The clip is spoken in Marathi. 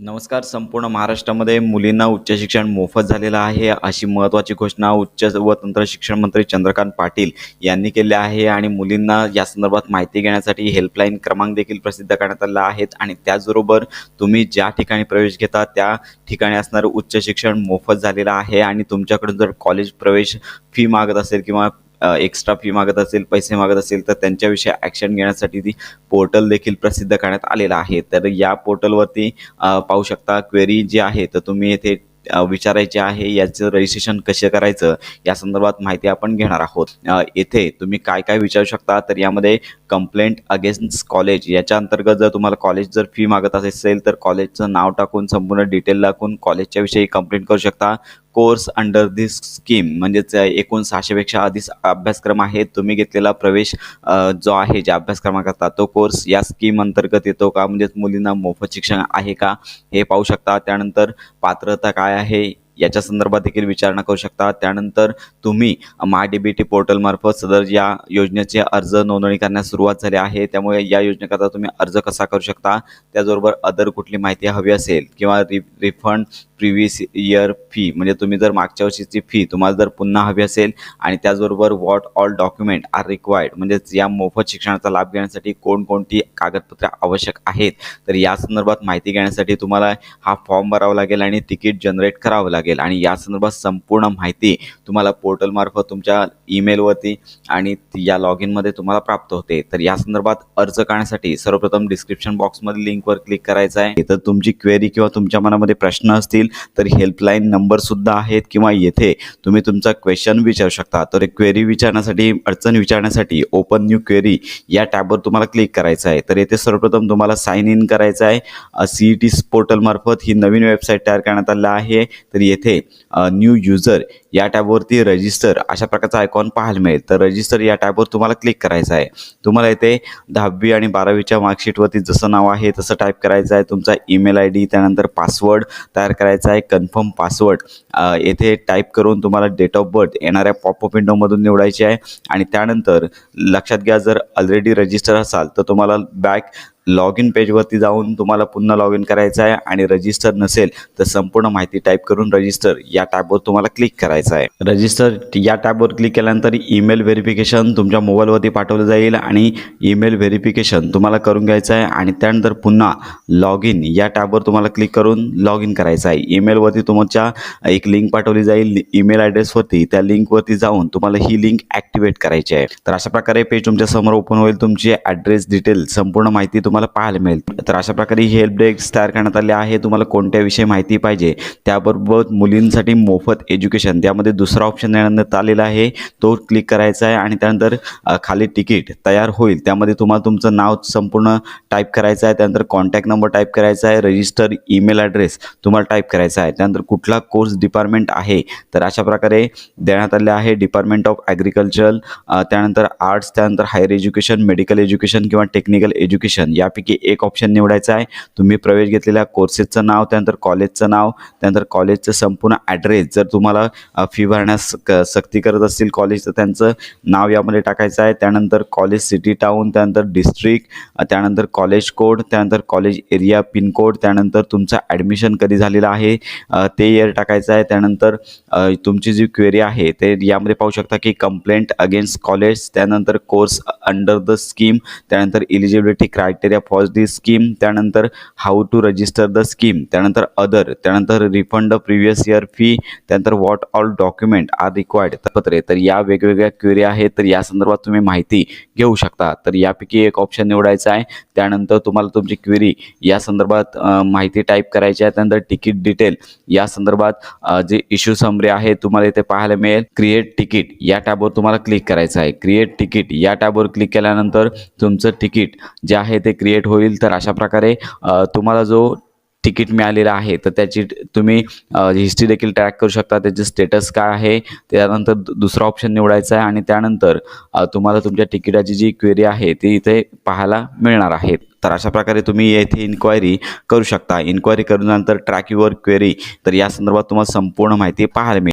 नमस्कार संपूर्ण महाराष्ट्रामध्ये मुलींना उच्च शिक्षण मोफत झालेलं आहे. अशी महत्त्वाची घोषणा उच्च व तंत्र शिक्षण मंत्री चंद्रकांत पाटील यांनी केली आहे आणि मुलींना या संदर्भात माहिती घेण्यासाठी हेल्पलाईन क्रमांक देखील प्रसिद्ध करण्यात आला आहेत आणि त्याचबरोबर तुम्ही ज्या ठिकाणी प्रवेश घेता त्या ठिकाणी असणारं उच्च शिक्षण मोफत झालेलं आहे आणि तुमच्याकडून जर कॉलेज प्रवेश फी मागत असेल किंवा एक्स्ट्रा फी मागत असेल पैसे मागत असेल तर त्यांच्याविषयी ॲक्शन घेण्यासाठी ती पोर्टल देखील प्रसिद्ध करण्यात आलेलं आहे. तर या पोर्टलवरती पाहू शकता क्वेरी जी आहे तर तुम्ही येथे विचारायचे आहे याचं रजिस्ट्रेशन कसे करायचं या संदर्भात माहिती आपण घेणार आहोत. येथे तुम्ही काय काय विचारू शकता तर यामध्ये कंप्लेंट अगेन्स्ट कॉलेज याच्या अंतर्गत जर तुम्हाला कॉलेज जर फी मागत असेल तर कॉलेजचं नाव टाकून संपूर्ण डिटेल टाकून कॉलेजच्या विषयी कंप्लेंट करू शकता. कोर्स अंडर दिस स्कीम म्हणजेच एकूण सहाशेपेक्षा अधिक अभ्यासक्रम आहे तुम्ही घेतलेला प्रवेश जो आहे ज्या अभ्यासक्रमाकरता तो कोर्स या स्कीम अंतर्गत येतो का? म्हणजेच मुलींना मोफत शिक्षण आहे का? हे पाहू शकता. त्यानंतर पात्रता काय आहे? याच्या संदर्भात देखील विचारणा करू शकता. त्यानंतर तुम्ही मा डी बी टी पोर्टलमार्फत सदर या योजनेचे अर्ज नोंदणी करण्यास सुरुवात झाली आहे. त्यामुळे या योजनेकरता तुम्ही अर्ज कसा करू शकता? त्याचबरोबर अदर कुठली माहिती हवी असेल किंवा रि रिफंड प्रिव्हियस इयर फी म्हणजे तुम्ही जर मागच्या वर्षीची फी तुम्हाला जर पुन्हा हवी असेल आणि त्याचबरोबर what all document are required म्हणजेच या मोफत शिक्षणाचा लाभ घेण्यासाठी कोणकोणती कागदपत्रे आवश्यक आहेत तर या संदर्भात माहिती घेण्यासाठी तुम्हाला हा फॉर्म भरावा लागेल आणि तिकीट जनरेट करावं लागेल. आणि या संदर्भात संपूर्ण माहिती तुम्हाला पोर्टलमार्फत तुमच्या ईमेलवरती आणि या लॉग इनमध्ये तुम्हाला प्राप्त होते. तर या संदर्भात अर्ज करण्यासाठी सर्वप्रथम डिस्क्रिप्शन बॉक्समध्ये लिंकवर क्लिक करायचं आहे. तर तुमची क्वेरी किंवा तुमच्या मनामध्ये प्रश्न असतील तर हेल्पलाईन नंबरसुद्धा आहेत किंवा येथे तुम्ही तुमचा क्वेश्चन विचारू शकता. तर क्वेरी विचारण्यासाठी अडचण विचारण्यासाठी ओपन न्यू क्वेरी या टॅबवर तुम्हाला क्लिक करायचं आहे. तर येथे सर्वप्रथम तुम्हाला साईन इन करायचं आहे. सी ई टी पोर्टलमार्फत ही नवीन वेबसाईट तयार करण्यात आलं आहे. तर येथे न्यू युजर या टॅबवरती रजिस्टर अशा प्रकारचा आयकॉन पाहायला मिळेल. तर रजिस्टर या टॅबवर तुम्हाला क्लिक करायचं आहे. तुम्हाला येथे दहावी आणि बारावीच्या मार्कशीटवरती जसं नाव आहे तसं टाईप करायचं आहे. तुमचा ईमेल आय डी त्यानंतर पासवर्ड तयार करायचा आहे कन्फर्म पासवर्ड येथे टाईप करून तुम्हाला डेट ऑफ बर्थ येणाऱ्या पॉपअप विंडोमधून निवडायची आहे. आणि त्यानंतर लक्षात घ्या जर ऑलरेडी रजिस्टर असाल तर तुम्हाला बॅक लॉग इन पेजवरती जाऊन तुम्हाला पुन्हा लॉग इन करायचं आहे आणि रजिस्टर नसेल तर संपूर्ण माहिती टाईप करून रजिस्टर या टॅबवर तुम्हाला क्लिक करायचं आहे. रजिस्टर या टॅबवर क्लिक केल्यानंतर ईमेल व्हेरिफिकेशन तुमच्या मोबाईलवरती पाठवलं जाईल आणि ईमेल व्हेरिफिकेशन तुम्हाला करून घ्यायचं आहे आणि त्यानंतर पुन्हा लॉग इन या टॅबवर तुम्हाला क्लिक करून लॉग इन करायचं आहे. ईमेलवरती तुमच्या एक लिंक पाठवली जाईल ईमेल ॲड्रेसवरती. त्या लिंकवरती जाऊन तुम्हाला ही लिंक ॲक्टिवेट करायची आहे. तर अशा प्रकारे पेज तुमच्यासमोर ओपन होईल. तुमची ॲड्रेस डिटेल संपूर्ण माहिती तुम्हाला पाहायला मिळेल. तर अशा प्रकारे ही हेल्प डेस्क तयार करण्यात आले आहे. तुम्हाला कोणत्या विषयी माहिती पाहिजे त्याबरोबर मुलींसाठी मोफत एज्युकेशन त्यामध्ये दुसरा ऑप्शन देण्यात आलेला आहे. तो क्लिक करायचा आहे आणि त्यानंतर खाली तिकीट तयार होईल. त्यामध्ये तुम्हाला तुमचं नाव संपूर्ण टाईप करायचं आहे. त्यानंतर कॉन्टॅक्ट नंबर टाईप करायचा आहे. रजिस्टर ईमेल ॲड्रेस तुम्हाला टाईप करायचा आहे. त्यानंतर कुठला कोर्स डिपार्टमेंट आहे? तर अशा प्रकारे देण्यात आले आहे. डिपार्टमेंट ऑफ ॲग्रिकल्चर त्यानंतर आर्ट्स त्यानंतर हायर एज्युकेशन मेडिकल एज्युकेशन किंवा टेक्निकल एज्युकेशन या त्यापैकी एक ऑप्शन निवडायचा आहे. तुम्ही प्रवेश घेतलेल्या कोर्सेसचं नाव त्यानंतर कॉलेजचं नाव त्यानंतर कॉलेजचं संपूर्ण ॲड्रेस जर तुम्हाला फी भरण्यास क सक्ती करत असतील कॉलेज तर त्यांचं नाव यामध्ये टाकायचं आहे. त्यानंतर कॉलेज सिटी टाऊन त्यानंतर डिस्ट्रिक्ट त्यानंतर कॉलेज कोड त्यानंतर कॉलेज एरिया पिनकोड त्यानंतर तुमचं ॲडमिशन कधी झालेलं आहे ते इयर टाकायचं आहे. त्यानंतर तुमची जी क्वेरी आहे ते यामध्ये पाहू शकता की कंप्लेंट अगेन्स्ट कॉलेज त्यानंतर कोर्स अंडर द स्कीम त्यानंतर eligibility criteria for the scheme त्यानंतर how to register the scheme त्यानंतर अदर त्यानंतर रिफंड प्रिव्हियस इयर फी त्यानंतर what all document are required पत्रे तर या वेगवेगळ्या क्वेरी आहेत. तर या संदर्भात तुम्ही माहिती घेऊ शकता. तर यापैकी एक ऑप्शन निवडायचा आहे. त्यानंतर तुम्हाला तुमची क्वेरी या संदर्भात माहिती टाईप करायची आहे. त्यानंतर तिकीट डिटेल या संदर्भात जे इश्यू समरी आहे तुम्हाला इथे पाहायला मिळेल. क्रिएट तिकीट या टॅबवर तुम्हाला क्लिक करायचं आहे. क्रिएट तिकीट या टॅबवर क्लिक केल्यानंतर तुमचं तिकीट जे आहे ते क्रिएट होईल तर अशा प्रकारे तुम्हाला जो तिकीट मिळालेलं आहे तर त्याची तुम्ही हिस्ट्री देखील ट्रॅक करू शकता. त्याचे स्टेटस काय आहे त्यानंतर दु- दुसरा ऑप्शन निवडायचा आहे आणि त्यानंतर तुम्हाला तुमच्या तिकिटाची जी क्वेरी आहे ती इथे पाहायला मिळणार आहे. तर अशा प्रकारे तुम्ही येथे इन्क्वायरी करू शकता. इन्क्वायरी करून नंतर ट्रॅक युअर क्वेरी तर या संदर्भात तुम्हाला संपूर्ण माहिती पाहायला मिळेल.